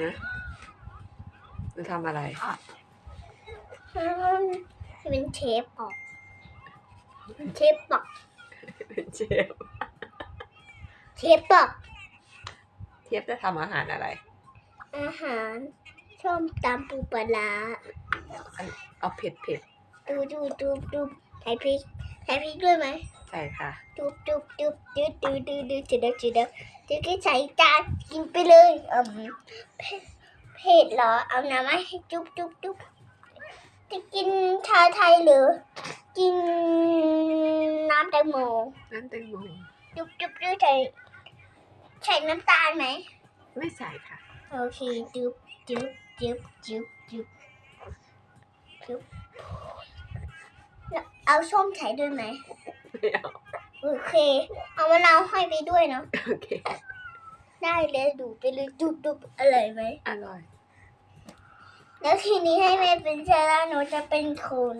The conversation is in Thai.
นะจะทำอะไรเป็นเชฟออกเชฟบอกเป็นเชฟเชฟบอกเทียบจะทำอาหารอะไร อาหารส้มตำปูปลาร้าเอาเผ็ดเผ็ดดูดูดูดูใส่พริกใส่พริกด้วยไหมๆ ใช่ค่ะดูดูดูดูดูดูดูจุดเดียวจุดเดียวจะก็ใส่จานกินไปเลยอืมเผ็ดเผ็ดเหรอ เอาน้ำมาให้จุ๊บจุ๊บจุ๊บจะกินชาไทยหรือ กินน้ำแตงโมน้ำแตงโมจุ๊บจุ๊บจุ๊บใส่ใส่น้ำตาลไหม ไม่ใส่ค่ะ โอเคจุ๊บจุ๊บจุ๊บจุ๊บจุ๊บจุ๊บเอาส้มใส่ด้วยไหม ไม่เอาโอเค เอามะนาวให้ไปด้วยเนาะโอเค ได้เลยดูดไปเลยจุ๊บจุ๊บอร่อยไหมอร่อย แล้วทีนี้ให้แม่เป็นเชล่าหนูจะเป็นคน